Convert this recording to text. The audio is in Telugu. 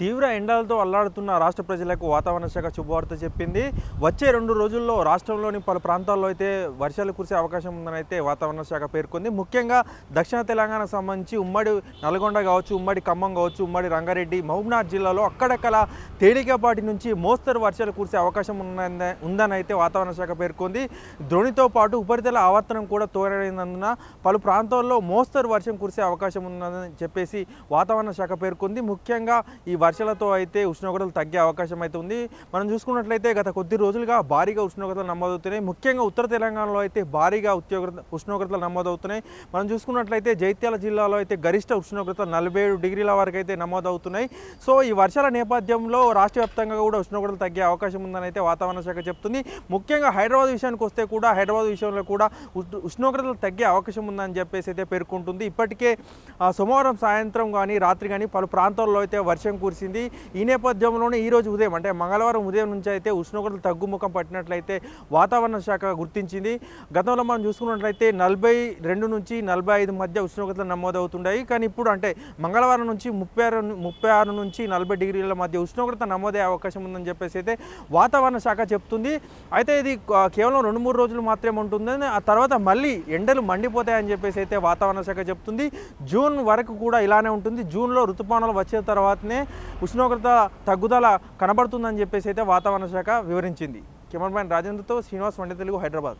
తీవ్ర ఎండలతో అల్లాడుతున్న రాష్ట్ర ప్రజలకు వాతావరణ శాఖ శుభవార్త చెప్పింది. వచ్చే రెండు రోజుల్లో రాష్ట్రంలోని పలు ప్రాంతాల్లో అయితే వర్షాలు కురిసే అవకాశం ఉందని అయితే వాతావరణ శాఖ పేర్కొంది. ముఖ్యంగా దక్షిణ తెలంగాణకు సంబంధించి ఉమ్మడి నల్గొండ కావచ్చు ఉమ్మడి ఖమ్మం కావచ్చు ఉమ్మడి రంగారెడ్డి మహబూబ్నాథ్ జిల్లాలో అక్కడక్కడ తేలికపాటి నుంచి మోస్తరు వర్షాలు కురిసే అవకాశం ఉందని ఉందని అయితే వాతావరణ శాఖ పేర్కొంది. ద్రోణితో పాటు ఉపరితల ఆవర్తనం కూడా తోడైనందున పలు ప్రాంతాల్లో మోస్తరు వర్షం కురిసే అవకాశం ఉందని చెప్పేసి వాతావరణ శాఖ పేర్కొంది. ముఖ్యంగా ఈ వర్షాలతో అయితే ఉష్ణోగ్రతలు తగ్గే అవకాశం అయితే ఉంది. మనం చూసుకున్నట్లయితే గత కొద్ది రోజులుగా భారీగా ఉష్ణోగ్రతలు నమోదవుతున్నాయి. ముఖ్యంగా ఉత్తర తెలంగాణలో అయితే భారీగా ఉద్యోగ్రత ఉష్ణోగ్రతలు నమోదవుతున్నాయి. మనం చూసుకున్నట్లయితే జైత్యాల జిల్లాలో అయితే గరిష్ట ఉష్ణోగ్రత నలభై ఏడు డిగ్రీల వరకు అయితే నమోదవుతున్నాయి. సో ఈ వర్షాల నేపథ్యంలో రాష్ట్ర వ్యాప్తంగా కూడా ఉష్ణోగ్రతలు తగ్గే అవకాశం ఉందని అయితే వాతావరణ శాఖ చెప్తుంది. ముఖ్యంగా హైదరాబాద్ విషయానికి వస్తే కూడా హైదరాబాద్ విషయంలో కూడా ఉష్ణ- ఉష్ణోగ్రతలు తగ్గే అవకాశం ఉందని చెప్పేసి అయితే పేర్కొంటుంది. ఇప్పటికే సోమవారం సాయంత్రం కానీ రాత్రి కానీ పలు ప్రాంతాల్లో అయితే వర్షం కురిసింది ఈ నేపథ్యంలోనే ఈ రోజు ఉదయం అంటే మంగళవారం ఉదయం నుంచి అయితే ఉష్ణోగ్రతలు తగ్గుముఖం పట్టినట్లయితే వాతావరణ శాఖ గుర్తించింది. గతంలో మనం చూసుకున్నట్లయితే నలభై రెండు నుంచి నలభై ఐదు మధ్య ఉష్ణోగ్రతలు నమోదవుతుంటాయి కానీ ఇప్పుడు అంటే మంగళవారం నుంచి ముప్పై ఆరు ముప్పై ఆరు నుంచి నలభై డిగ్రీల మధ్య ఉష్ణోగ్రత నమోదయ్యే అవకాశం ఉందని చెప్పేసి అయితే వాతావరణ శాఖ చెప్తుంది. అయితే ఇది కేవలం రెండు మూడు రోజులు మాత్రమే ఉంటుందని ఆ తర్వాత మళ్ళీ ఎండలు మండిపోతాయని చెప్పేసి అయితే వాతావరణ శాఖ చెప్తుంది. జూన్ వరకు కూడా ఇలానే ఉంటుంది. జూన్లో ఋతుపవనాలు వచ్చిన తర్వాతనే ఉష్ణోగ్రత తగ్గుదల కనబడుతుందని చెప్పేసి అయితే వాతావరణ శాఖ వివరించింది. కెమెరామ్యాన్ రాజేంద్రతో శ్రీనివాస్ వండే తెలుగు హైదరాబాద్.